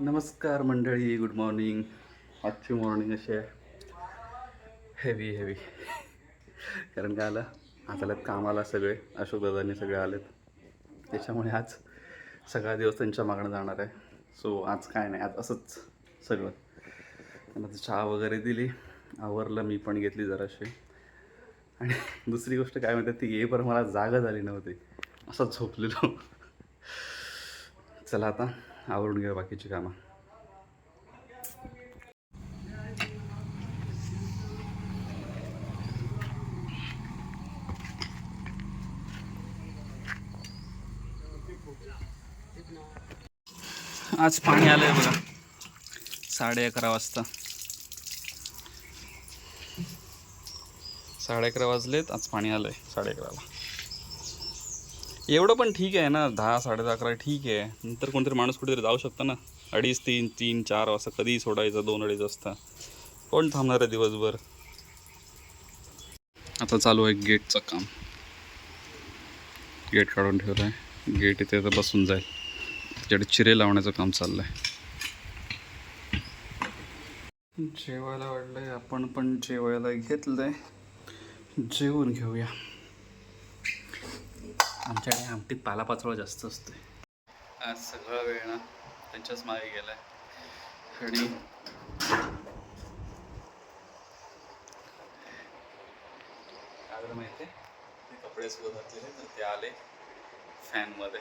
नमस्कार मंडळी good morning आजची मॉर्निंग अशी आहे. हेवी हेवी कारण काय आलं? आज आल्यात कामाला सगळे. अशोक दादांनी सगळे आलेत. त्याच्यामुळे आज सगळा दिवस त्यांच्या मागणं जाणार आहे. सो आज काय नाही आज असंच सगळं. त्यांना चहा वगैरे दिली. आवरलं मी पण घेतली जराशी. आणि दुसरी गोष्ट काय म्हणतात ती येईपर्यंत मला जागा झाली नव्हती. असं झोपलेलो. चला आता. आवरून घ्या बाकीची कामं. आज पाणी आलंय बघा. साडे अकरा वाजता. साडे अकरा वाजलेत आज पाणी आलंय साडे अकराला. एवढं पण ठीक आहे ना दहा साडे दहा अकरा ठीक आहे. नंतर कोणतरी माणूस कुठेतरी जाऊ शकता ना. अडीच तीन तीन चार वाजता कधीही सोडायचं दोन अडीच वाजता. कोण थांबणार आहे दिवसभर? आता चालू आहे गेटचं काम. गेट काढून ठेवलं आहे गेट इथे आता बसून जाईल. त्याच्याकडे चिरे लावण्याचं काम चाललंय. जेवायला वाटलंय आपण पण जेवायला घेतलंय. जेवून घेऊया. आमच्याकडे आमटीत पालापाचोळा जास्त असतो आज सगळा वेळ ना त्यांच्याच मागे गेलाय. आणि काय माहिती ते कपडे सुद्धा घातलेले तर ते आले फॅनमध्ये.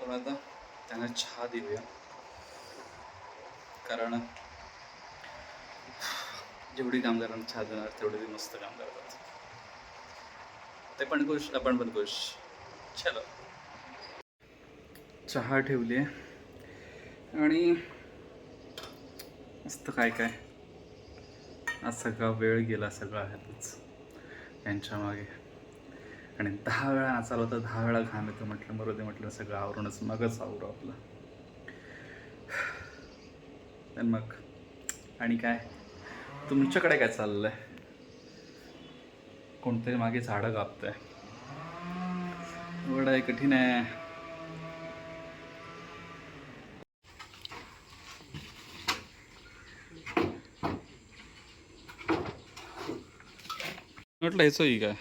पण आता त्यांना चहा देऊया. कारण जेवढी कामगारांना चहा देणार तेवढे ते मस्त काम करतात ते पण खुश आपण पण खुश. चलो. चहा ठेवली आहे. आणि मस्त काय काय. आज सगळा वेळ गेला सगळा ह्यातच यांच्या मागे. आणि दहा वेळा नाचाला तर दहा वेळा घाम येतो म्हटलं मरू ते म्हटलं सगळं आवरूनच मगच आवरू आपलं. तर मग आणि काय? तुमच्याकडे काय चाललंय? कोणतरी मागे झाडं कापतंय. एवढं आहे कठीण आहे. म्हटलं हेच ही काय?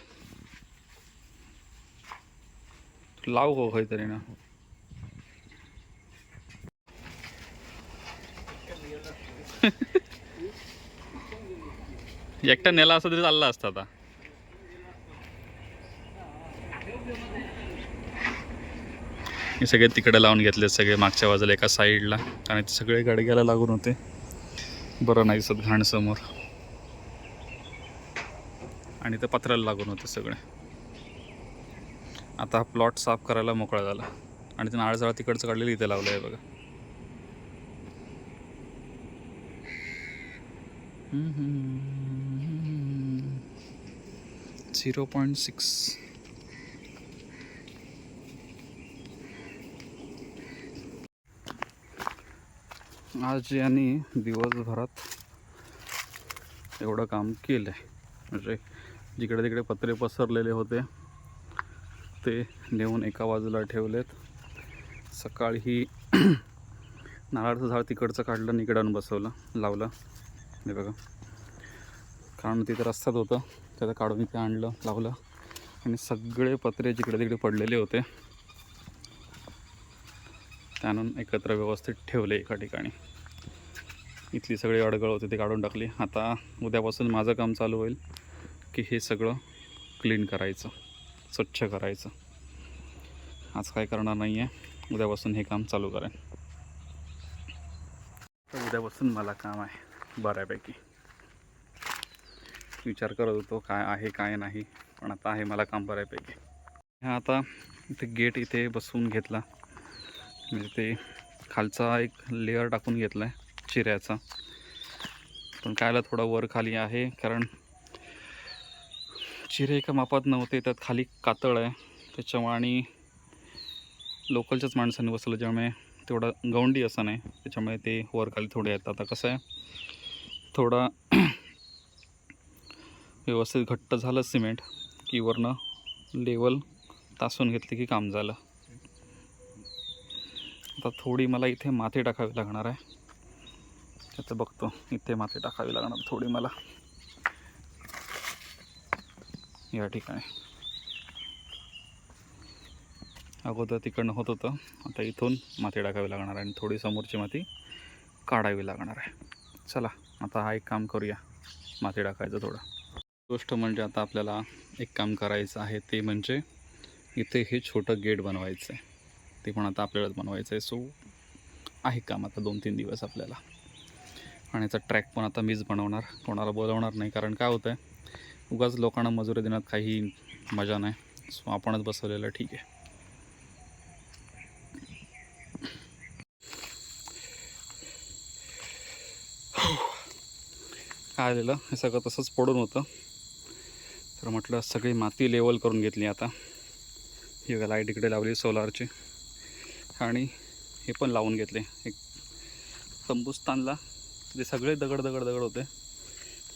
लाव हो काहीतरी ना. एकटा नेला असता तरी चालला असता आता. हे सगळे तिकडे लावून घेतले सगळे मागच्या बाजूला एका साईडला आणि ते सगळे गडग्याला लागून होते. बरं नाही दिसत घाण समोर. आणि ते पत्राला लागून होते सगळे. आता हा प्लॉट साफ करायला मोकळा झाला. आणि ते नाळझाळ तिकडचं काढलेलं इथे लावलं आहे बघा झिरो पॉईंट सिक्स आज यांनी दिवसभरात एवढं काम केलं आहे म्हणजे जिकडे तिकडे पत्रे पसरलेले होते ते नेऊन एका बाजूला ठेवलेत. सकाळी नारळाचं झाड तिकडचं काढलं आणि इकडे आणून बसवलं लावलं. हे बघा. कारण तिथं रस्त्यात होतं त्याचं काढून इथे आणलं लावलं. आणि सगळे पत्रे जिकडे तिकडे पडलेले होते. आणून एकत्र व्यवस्थित ठेवले एका ठिकाणी. इथली सगळी अडगळ होती ती काढून टाकली. आता उद्यापासून माझं काम चालू होईल की हे सगळं क्लीन करायचं स्वच्छ करायचं. आज काय करणार नाही आहे उद्यापासून हे काम चालू करेन. तर उद्यापासून मला काम आहे बऱ्यापैकी. विचार करत होतो काय आहे काय नाही पण आता आहे मला काम बऱ्यापैकी. हा आता इथे गेट इथे बसवून घेतला. म्हणजे ते खालचा एक लेअर टाकून घेतला आहे चिऱ्याचा. पण कायला थोडा वर खाली आहे कारण चिरे एका मापात नव्हते त्यात खाली कातळ आहे. त्याच्यामुळे आणि लोकलच्याच माणसांनी बसलं ज्यामुळे तेवढा गवंडी असं नाही. त्याच्यामुळे ते वर खाली थोडे आहेत. आता कसं आहे थोडा व्यवस्थित घट्ट झालं सिमेंट की वरनं लेवल तासून घेतली की काम झालं. आता थोडी मला इथे माती टाकावी लागणार आहे. त्याचं बघतो इथे माती टाकावी लागणार थोडी मला. या ठिकाणी. अगोदर तिकडनं होत होतं आता इथून माती टाकावी लागणार आहे आणि थोडी समोरची माती काढावी लागणार आहे. चला आता हा एक काम करूया माती टाकायचं थोडं. गोष्ट म्हणजे आता आपल्याला एक काम करायचं आहे ते म्हणजे इथे हे छोटं गेट बनवायचं आहे. ते पण आता आपल्यालाच बनवायचं आहे सो आहे काम आता दोन तीन दिवस आपल्याला. आणि याचा ट्रॅक पण आता मीच बनवणार. कोणाला बोलवणार नाही कारण काय होतं आहे उगाच लोकांना मजुरी देण्यात काही मजा नाही. सो आपणच बसवलेलं ठीक आहे. काय आलेलं? हे सगळं तसंच पडून होतं. तर म्हटलं सगळी माती लेवल करून घेतली आता. ही लाइट इकडे लावली सोलारची आणि हे पण लावून घेतले. एक तंबूस्तानला जे सगळे दगड दगड दगड होते.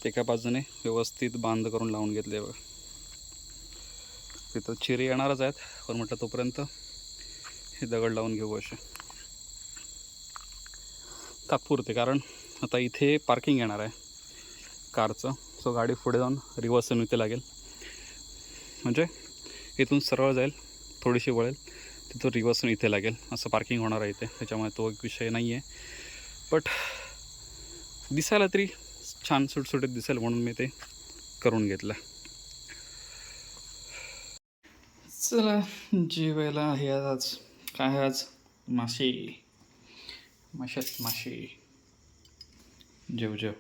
ते एका बाजूने व्यवस्थित बांध करून लावून घेतले बघा. तिथं चिरे येणारच आहेत पण म्हटलं तोपर्यंत हे दगड लावून घेऊ असे. तात्पुरते कारण आता इथे पार्किंग येणार आहे. कारचं. सो गाडी पुढे जाऊन रिवर्स इथे लागेल. म्हणजे इथून सरळ जाईल थोडीशी वळेल. तिथून तो येऊन इथे लागेल. असं पार्किंग होणार आहे इथे. त्याच्यामुळे तो एक विषय नाही आहे बट दिसायला तरी छान सुटसुटीत दिसेल म्हणून मी ते करून घेतलं. चला जेवायला आहे आज काय आहे आज? मासे. माशात मासे. जेव जेव.